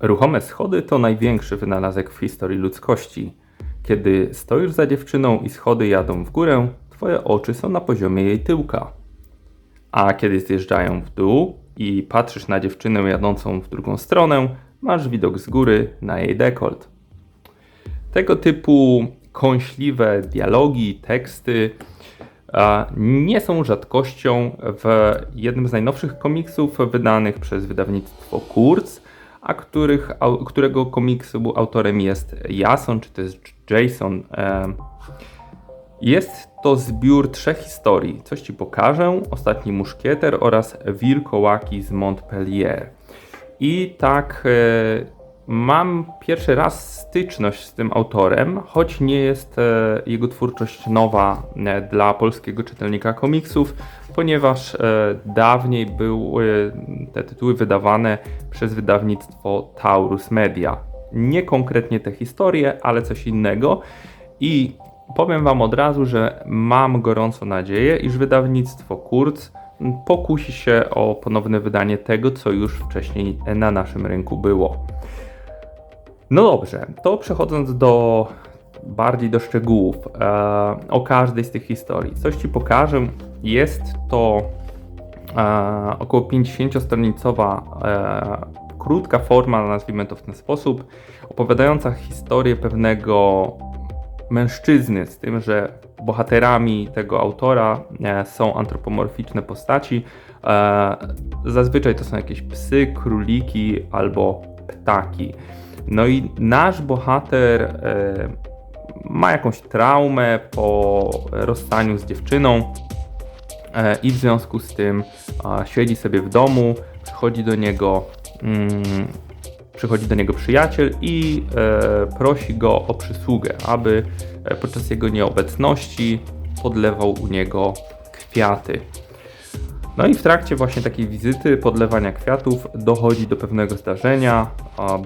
Ruchome schody to największy wynalazek w historii ludzkości. Kiedy stoisz za dziewczyną i schody jadą w górę, twoje oczy są na poziomie jej tyłka. A kiedy zjeżdżają w dół i patrzysz na dziewczynę jadącą w drugą stronę, masz widok z góry na jej dekolt. Tego typu kąśliwe dialogi, teksty nie są rzadkością w jednym z najnowszych komiksów wydanych przez wydawnictwo Kurz, a których, którego komiksu autorem jest Jason, czy to jest Jason. Jest to zbiór trzech historii. Coś ci pokażę, Ostatni Muszkieter oraz Wilkołaki z Montpellier. I tak e, mam pierwszy raz styczność z tym autorem, choć nie jest e, jego twórczość nowa e, dla polskiego czytelnika komiksów, ponieważ e, dawniej były te tytuły wydawane przez wydawnictwo Taurus Media. Nie konkretnie te historie, ale coś innego. I powiem Wam od razu, że mam gorąco nadzieję, iż wydawnictwo Kurz pokusi się o ponowne wydanie tego, co już wcześniej na naszym rynku było. No dobrze, to przechodząc do bardziej do szczegółów e, o każdej z tych historii. Coś Ci pokażę. Jest to e, około 50-stronicowa e, krótka forma, nazwijmy to w ten sposób, opowiadająca historię pewnego mężczyzny, z tym, że bohaterami tego autora e, są antropomorficzne postaci. E, zazwyczaj to są jakieś psy, króliki albo ptaki. No i nasz bohater e, ma jakąś traumę po rozstaniu z dziewczyną e, i w związku z tym siedzi sobie w domu, przychodzi do niego mm, przychodzi do niego przyjaciel i e, prosi go o przysługę, aby podczas jego nieobecności podlewał u niego kwiaty. No i w trakcie właśnie takiej wizyty, podlewania kwiatów, dochodzi do pewnego zdarzenia.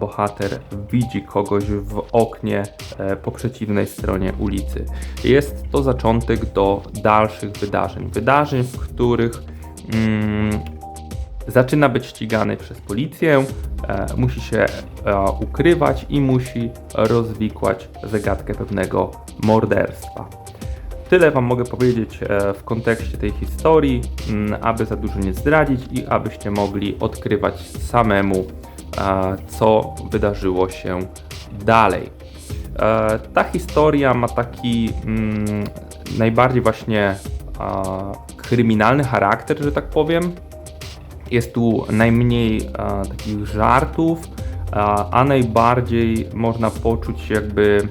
Bohater widzi kogoś w oknie e, po przeciwnej stronie ulicy. Jest to zaczątek do dalszych wydarzeń. Wydarzeń, w których mm, zaczyna być ścigany przez policję, e, musi się e, ukrywać i musi rozwikłać zagadkę pewnego morderstwa. Tyle Wam mogę powiedzieć e, w kontekście tej historii, mm, aby za dużo nie zdradzić i abyście mogli odkrywać samemu, e, co wydarzyło się dalej. E, Ta historia ma taki mm, najbardziej właśnie kryminalny charakter, że tak powiem. Jest tu najmniej takich żartów, a najbardziej można poczuć jakby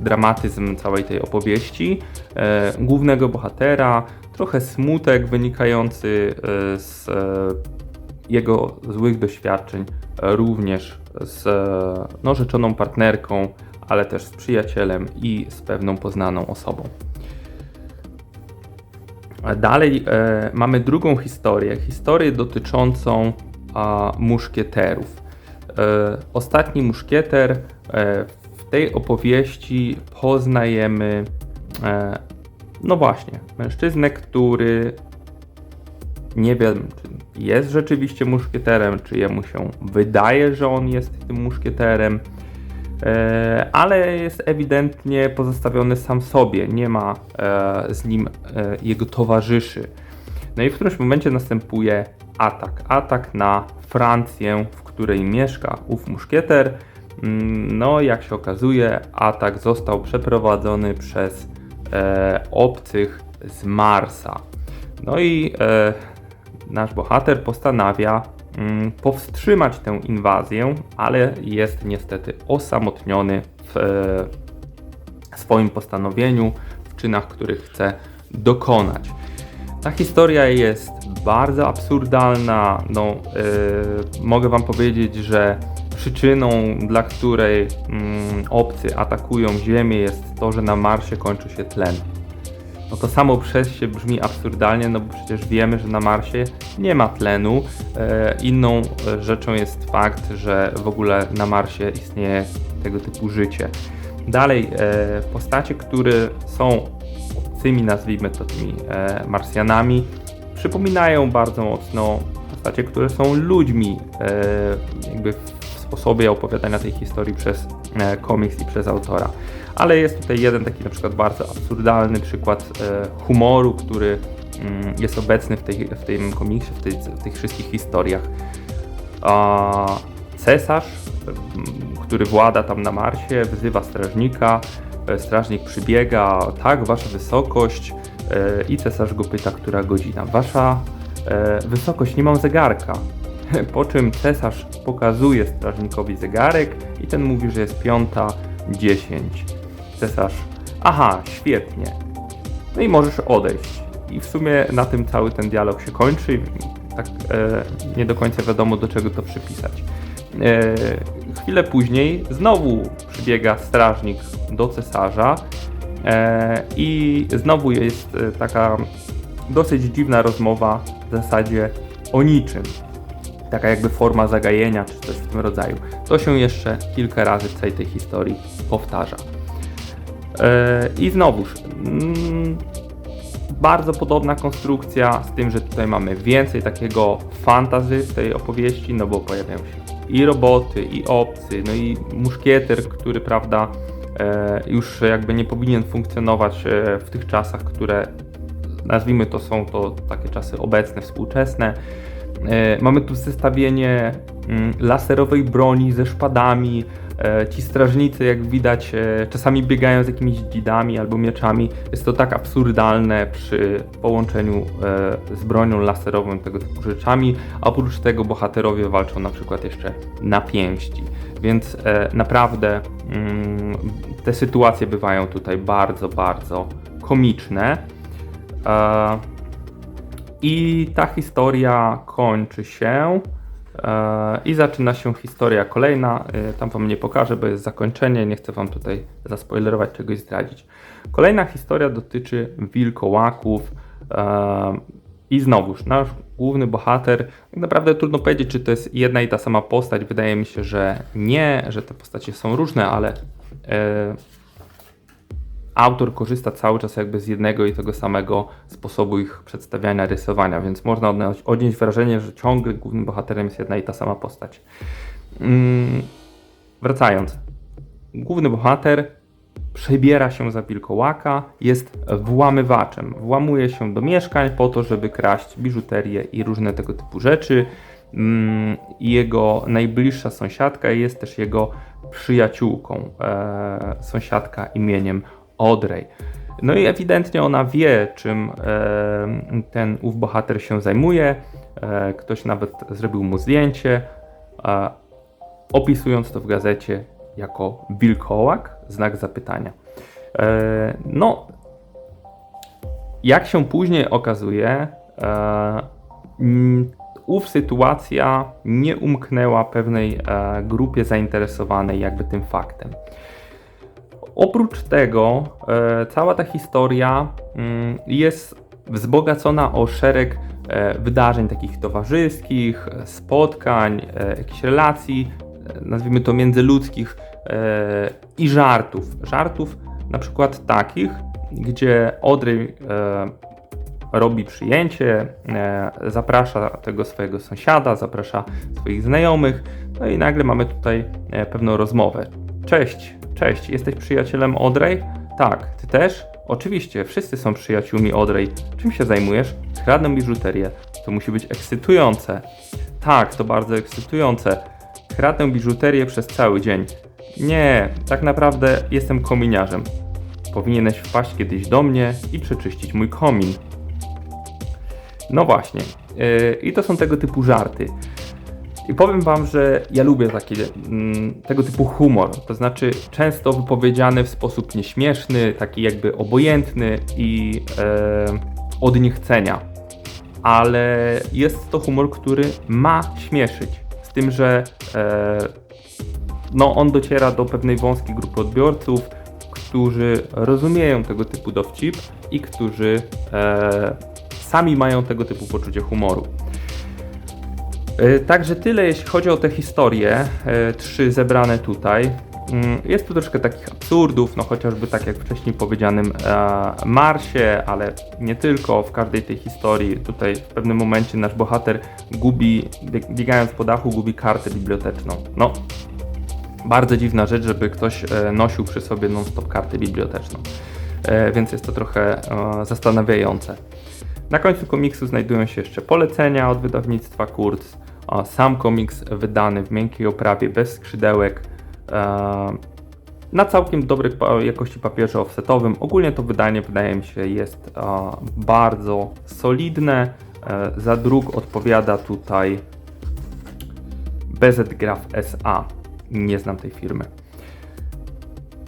dramatyzm całej tej opowieści. E, głównego bohatera, trochę smutek wynikający e, z e, jego złych doświadczeń, również z no, rzeczoną partnerką, ale też z przyjacielem i z pewną poznaną osobą. Dalej e, mamy drugą historię, historię dotyczącą a, muszkieterów. E, ostatni muszkieter, e, w tej opowieści poznajemy, e, no właśnie, mężczyznę, który nie wiem, czy jest rzeczywiście muszkieterem, czy jemu się wydaje, że on jest tym muszkieterem, e, ale jest ewidentnie pozostawiony sam sobie, nie ma e, z nim e, jego towarzyszy. No i w którymś momencie następuje atak. Atak na Francję, w której mieszka ów muszkieter. Mm, No, jak się okazuje, atak został przeprowadzony przez obcych z Marsa. No i e, nasz bohater postanawia mm, powstrzymać tę inwazję, ale jest niestety osamotniony w e, swoim postanowieniu, w czynach, których chce dokonać. Ta historia jest bardzo absurdalna. No, e, mogę Wam powiedzieć, że przyczyną, dla której mm, obcy atakują Ziemię, jest to, że na Marsie kończy się tlen. No to samo przez się brzmi absurdalnie, no bo przecież wiemy, że na Marsie nie ma tlenu. E, inną e, rzeczą jest fakt, że w ogóle na Marsie istnieje tego typu życie. Dalej, e, postacie, które są obcymi, nazwijmy to tymi e, Marsjanami, przypominają bardzo mocno postacie, które są ludźmi, e, jakby w sposobie opowiadania tej historii przez e, komiks i przez autora. Ale jest tutaj jeden taki na przykład bardzo absurdalny przykład e, humoru, który mm, jest obecny w, tej, w tym komiksie, w, tej, w tych wszystkich historiach. Cesarz, m, który włada tam na Marsie, wyzywa strażnika. E, Strażnik przybiega, tak, wasza wysokość. I cesarz go pyta, która godzina. Wasza wysokość, nie mam zegarka. Po czym cesarz pokazuje strażnikowi zegarek i ten mówi, że jest piąta dziesięć. Cesarz, aha, świetnie. No i możesz odejść. I w sumie na tym cały ten dialog się kończy. Tak e, nie do końca wiadomo, do czego to przypisać. E, chwilę później znowu przybiega strażnik do cesarza e, i znowu jest e, taka dosyć dziwna rozmowa w zasadzie o niczym. Taka jakby forma zagajenia czy coś w tym rodzaju. To się jeszcze kilka razy w całej tej historii powtarza. E, I znowuż, mm, bardzo podobna konstrukcja, z tym, że tutaj mamy więcej takiego fantazy w tej opowieści, no bo pojawiają się i roboty, i obcy, no i muszkieter, który, prawda, e, już jakby nie powinien funkcjonować e, w tych czasach, które nazwijmy to są to takie czasy obecne, współczesne. E, Mamy tu zestawienie mm, laserowej broni ze szpadami. E, Ci strażnicy, jak widać, e, czasami biegają z jakimiś dzidami albo mieczami. Jest to tak absurdalne przy połączeniu z bronią laserową tego typu rzeczami. A oprócz tego bohaterowie walczą na przykład jeszcze na pięści. Więc naprawdę mm, te sytuacje bywają tutaj bardzo, bardzo komiczne. I ta historia kończy się e, i zaczyna się historia kolejna. E, tam wam nie pokażę, bo jest zakończenie. Nie chcę wam tutaj zaspoilerować, czegoś zdradzić. Kolejna historia dotyczy wilkołaków. E, I znowuż, nasz główny bohater, tak naprawdę trudno powiedzieć, czy to jest jedna i ta sama postać. Wydaje mi się, że nie, że te postacie są różne, ale autor korzysta cały czas jakby z jednego i tego samego sposobu ich przedstawiania, rysowania, więc można odnieść, odnieść wrażenie, że ciągle głównym bohaterem jest jedna i ta sama postać. Mm, wracając. Główny bohater przebiera się za wilkołaka, jest włamywaczem. Włamuje się do mieszkań po to, żeby kraść biżuterię i różne tego typu rzeczy. Mm, Jego najbliższa sąsiadka jest też jego przyjaciółką. E, sąsiadka imieniem Audrey. No i ewidentnie ona wie, czym e, ten ów bohater się zajmuje. E, ktoś nawet zrobił mu zdjęcie, opisując to w gazecie jako wilkołak, znak zapytania. E, no, jak się później okazuje, ów sytuacja nie umknęła pewnej grupie zainteresowanej jakby tym faktem. Oprócz tego, e, cała ta historia mm, jest wzbogacona o szereg e, wydarzeń takich towarzyskich, e, spotkań, jakichś relacji, nazwijmy to międzyludzkich i żartów. Żartów na przykład takich, gdzie Audrey robi przyjęcie, zaprasza tego swojego sąsiada, zaprasza swoich znajomych, no i nagle mamy tutaj pewną rozmowę. Cześć, cześć, jesteś przyjacielem Audrey? Tak, ty też? Oczywiście, wszyscy są przyjaciółmi Audrey. Czym się zajmujesz? Kradnę biżuterię. To musi być ekscytujące. Tak, to bardzo ekscytujące. Kradnę biżuterię przez cały dzień. Nie, tak naprawdę jestem kominiarzem. Powinieneś wpaść kiedyś do mnie i przeczyścić mój komin. No właśnie. Yy, I to są tego typu żarty. I powiem wam, że ja lubię taki, mm, tego typu humor. To znaczy często wypowiedziany w sposób nieśmieszny, taki jakby obojętny i e, od niechcenia. Ale jest to humor, który ma śmieszyć. Z tym, że e, no, on dociera do pewnej wąskiej grupy odbiorców, którzy rozumieją tego typu dowcip i którzy e, sami mają tego typu poczucie humoru. E, Także tyle, jeśli chodzi o te historie, e, trzy zebrane tutaj. Mm, Jest tu troszkę takich absurdów, no chociażby tak jak wcześniej powiedzianym e, Marsie, ale nie tylko. W każdej tej historii tutaj w pewnym momencie nasz bohater gubi, bieg- biegając po dachu, gubi kartę biblioteczną. No, Bardzo dziwna rzecz, żeby ktoś nosił przy sobie non-stop kartę biblioteczną. Więc jest to trochę zastanawiające. Na końcu komiksu znajdują się jeszcze polecenia od wydawnictwa Kurz. Sam komiks wydany w miękkiej oprawie, bez skrzydełek, e, na całkiem dobrej jakości papierze offsetowym. Ogólnie to wydanie wydaje mi się jest e, bardzo solidne. E, Za druk odpowiada tutaj BZ Graph SA. Nie znam tej firmy.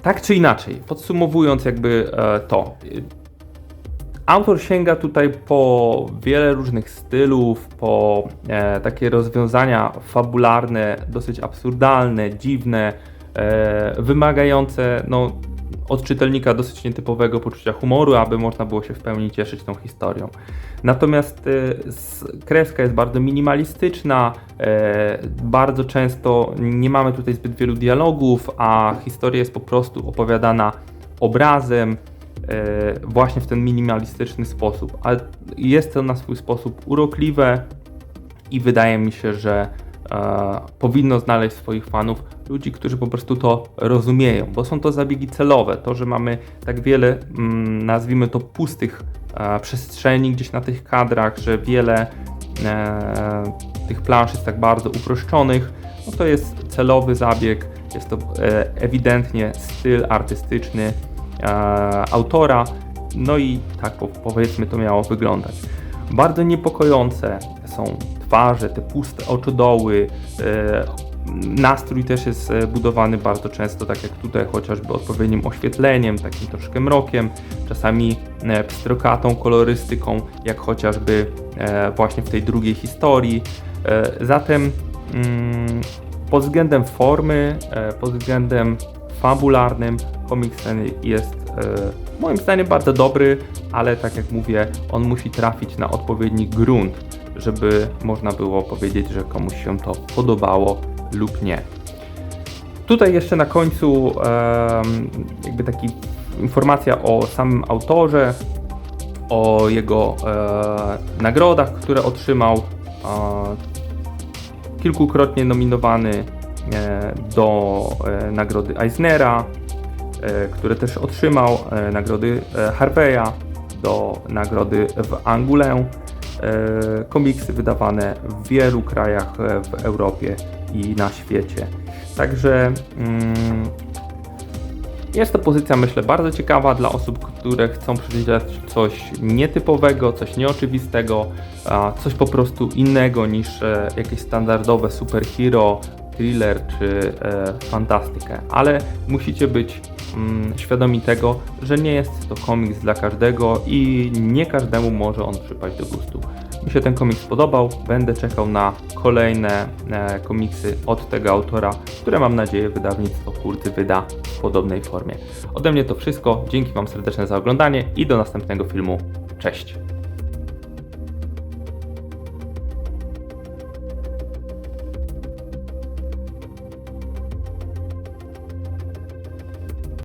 Tak czy inaczej, podsumowując jakby to, Autor sięga tutaj po wiele różnych stylów, po e, takie rozwiązania fabularne, dosyć absurdalne, dziwne, e, wymagające no, od czytelnika dosyć nietypowego poczucia humoru, aby można było się w pełni cieszyć tą historią. Natomiast e, kreska jest bardzo minimalistyczna, e, bardzo często nie mamy tutaj zbyt wielu dialogów, a historia jest po prostu opowiadana obrazem, właśnie w ten minimalistyczny sposób. Ale jest to na swój sposób urokliwe i wydaje mi się, że e, powinno znaleźć swoich fanów ludzi, którzy po prostu to rozumieją, bo są to zabiegi celowe. To, że mamy tak wiele, mm, nazwijmy to, pustych e, przestrzeni gdzieś na tych kadrach, że wiele e, tych plansz jest tak bardzo uproszczonych, no to jest celowy zabieg, jest to e, ewidentnie styl artystyczny e, autora, no i tak po, powiedzmy to miało wyglądać. Bardzo niepokojące są twarze, te puste oczodoły, e, nastrój też jest e, budowany bardzo często, tak jak tutaj, chociażby odpowiednim oświetleniem, takim troszkę mrokiem, czasami e, pstrokatą kolorystyką, jak chociażby e, właśnie w tej drugiej historii. E, Zatem mm, pod względem formy, e, pod względem fabularnym komiks ten jest e, moim zdaniem bardzo dobry, ale tak jak mówię, on musi trafić na odpowiedni grunt, żeby można było powiedzieć, że komuś się to podobało lub nie. Tutaj jeszcze na końcu jakby taki informacja o samym autorze, o jego e, nagrodach, które otrzymał. E, kilkukrotnie nominowany do e, nagrody Eisnera, e, które też otrzymał, e, nagrody e, Harveya, do nagrody w Angulę. E, Komiksy wydawane w wielu krajach e, w Europie i na świecie. Także mm, jest to pozycja, myślę, bardzo ciekawa dla osób, które chcą przeczytać coś nietypowego, coś nieoczywistego, coś po prostu innego niż e, jakieś standardowe superhero, thriller czy e, fantastykę. Ale musicie być mm, świadomi tego, że nie jest to komiks dla każdego i nie każdemu może on przypaść do gustu. Mi się ten komiks podobał, będę czekał na kolejne e, komiksy od tego autora, które mam nadzieję wydawnictwo Kurty wyda w podobnej formie. Ode mnie to wszystko, dzięki Wam serdeczne za oglądanie i do następnego filmu. Cześć!